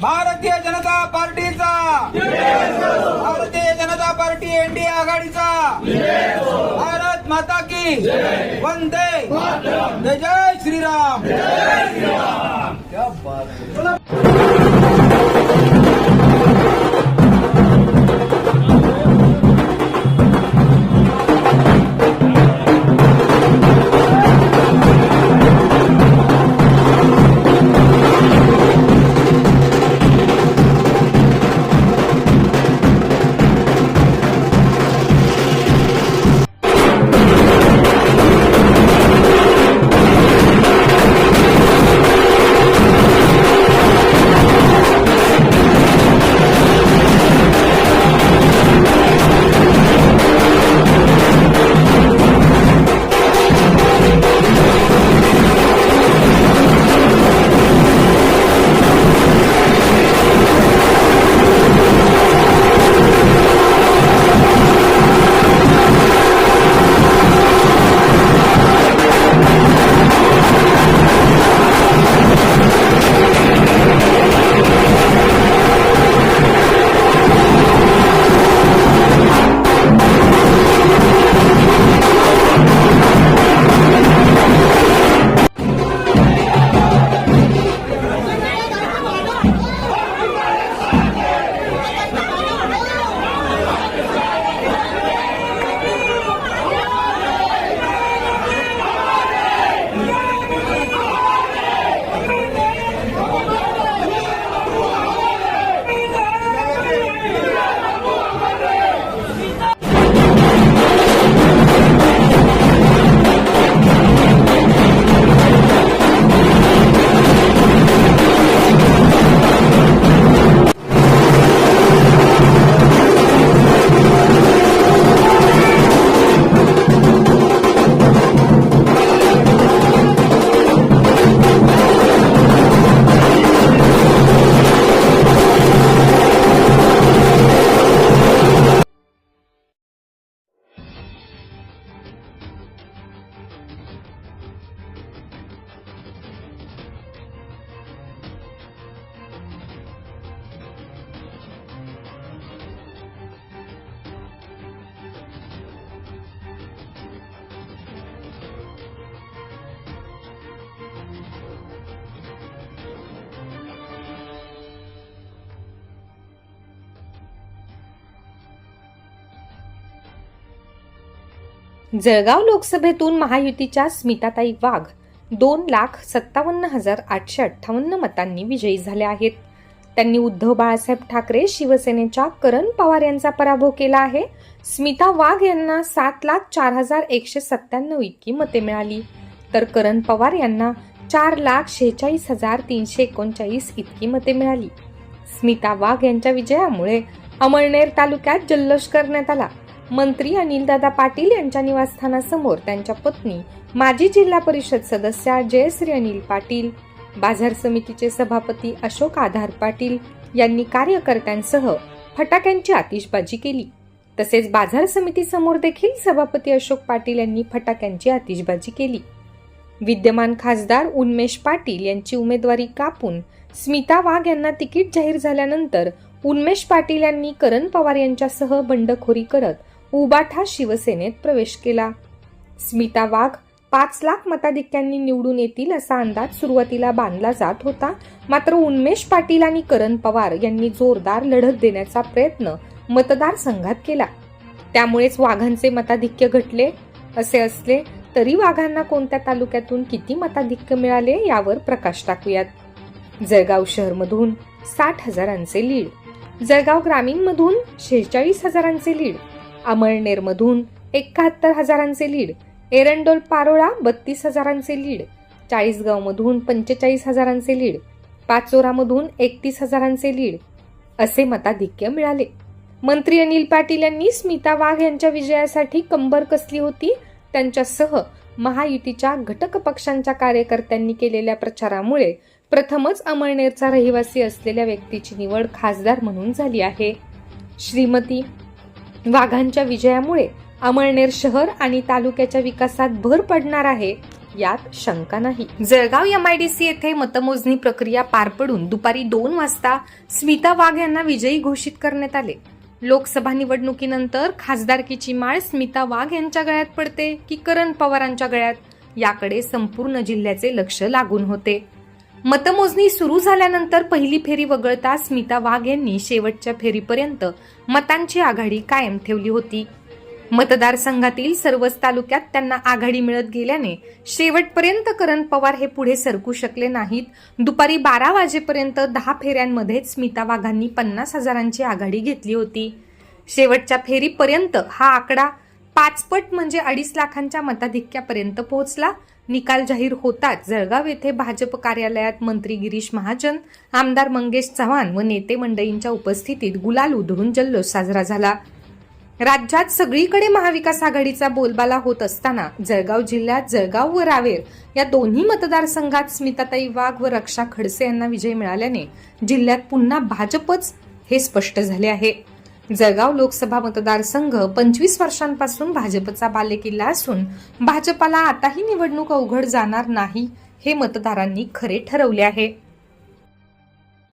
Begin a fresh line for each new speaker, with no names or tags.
भारतीय जनता पार्टीचा. Bharatiya Janata party NDA आघाडीचा. भारत माता की. वंदे. जय श्रीराम.
जळगाव लोकसभेतून महायुतीच्या स्मिताताई वाघ दोन लाख सत्तावन्न हजार आठशे अठ्ठावन्न मतांनी विजयी झाल्या आहेत. त्यांनी उद्धव बाळासाहेब ठाकरे शिवसेनेच्या करण पवार यांचा पराभव केला आहे. स्मिता वाघ यांना सात लाख चार हजार एकशे सत्त्याण्णव इतकी मते मिळाली. तर करण पवार यांना चार लाख शेहेचाळीस हजार तीनशे एकोणचाळीस इतकी मते मिळाली. स्मिता वाघ यांच्या विजयामुळे अमळनेर तालुक्यात जल्लोष करण्यात आला. मंत्री अनिलदादा पाटील यांच्या निवासस्थानासमोर त्यांच्या पत्नी माजी जिल्हा परिषद सदस्या जयश्री अनिल पाटील बाजार समितीचे सभापती अशोक आधार पाटील यांनी कार्यकर्त्यांसह फटाक्यांची आतिषबाजी केली. तसेच बाजार समितीसमोर देखील सभापती अशोक पाटील यांनी फटाक्यांची आतिषबाजी केली. विद्यमान खासदार उन्मेष पाटील यांची उमेदवारी कापून स्मिता वाघ यांना तिकीट जाहीर झाल्यानंतर उन्मेष पाटील यांनी करण पवार यांच्यासह बंडखोरी करत उबाठा शिवसेनेत प्रवेश केला. स्मिता वाघ पाच लाख मताधिक्यांनी निवडून येतील असा अंदाज सुरुवातीला बांधला जात होता. मात्र उन्मेष पाटील आणि करण पवार यांनी जोरदार लढत देण्याचा प्रयत्न मतदारसंघात केला. त्यामुळेच वाघांचे मताधिक्य घटले. असे असले तरी वाघांना कोणत्या तालुक्यातून किती मताधिक्य मिळाले यावर प्रकाश टाकूयात. जळगाव शहरमधून साठ हजारांचे लीड. जळगाव ग्रामीणमधून शेहेचाळीस हजारांचे लीड. अमळनेरमधून एकाहत्तर हजारांचे लीड एरंडोल पारोळा बत्तीस हजारांचे लीड चाळीसगावमधून पंचेचाळीस हजारांचे लीड पाचोरामधून एकतीस हजारांचे लीड असे मताधिक्य मिळाले. मंत्री अनिल पाटील यांनी स्मिता वाघ यांच्या विजयासाठी कंबर कसली होती? त्यांच्यासह महायुतीच्या घटक पक्षांच्या कार्यकर्त्यांनी केलेल्या प्रचारामुळे प्रथमच अमळनेरचा रहिवासी असलेल्या व्यक्तीची निवड खासदार म्हणून झाली आहे. श्रीमती वाघांच्या विजयामुळे अमळनेर शहर आणि तालुक्याच्या विकासात भर पडणार आहे यात शंका नाही. Jalgaon M I D C येथे मतमोजणी प्रक्रिया पार पडून दुपारी दोन वाजता स्मिता वाघ यांना विजयी घोषित करण्यात आले. लोकसभा निवडणुकीनंतर खासदारकीची माळ स्मिता वाघ यांच्या गळ्यात पडते की करण पवारांच्या गळ्यात? याकडे संपूर्ण जिल्ह्याचे लक्ष लागून होते. मतमोजणी सुरू झाल्यानंतर पहिली फेरी वगळता स्मिता वाघ यांनी शेवटच्या फेरीपर्यंत मतांची आघाडी कायम ठेवली होती. मतदारसंघातील सर्वच तालुक्यात त्यांना आघाडी मिळत गेल्याने शेवटपर्यंत करण पवार हे पुढे सरकू शकले नाहीत. दुपारी बारा वाजेपर्यंत दहा फेऱ्यांमध्येच स्मिता वाघांनी पन्नास हजारांची आघाडी घेतली होती. शेवटच्या फेरीपर्यंत हा आकडा पाचपट म्हणजे अडीच लाखांच्या मताधिक्यापर्यंत पोहोचला. निकाल जाहीर होताच जळगाव येथे भाजप कार्यालयात मंत्री गिरीश महाजन आमदार मंगेश चव्हाण व नेते मंडळींच्या उपस्थितीत गुलाल उधळून जल्लोष साजरा झाला. राज्यात सगळीकडे महाविकास आघाडीचा बोलबाला होत असताना जळगाव जिल्ह्यात जळगाव व रावेर या दोन्ही मतदारसंघात स्मिताताई वाघ व रक्षा खडसे यांना विजय मिळाल्याने जिल्ह्यात पुन्हा भाजपच हे स्पष्ट झाले आहे. जळगाव लोकसभा मतदारसंघ पंचवीस वर्षांपासून भाजपचा बालेकिल्ला असून भाजपाला आताही निवडणूक अवघड जाणार नाही हे मतदारांनी खरे ठरवले आहे.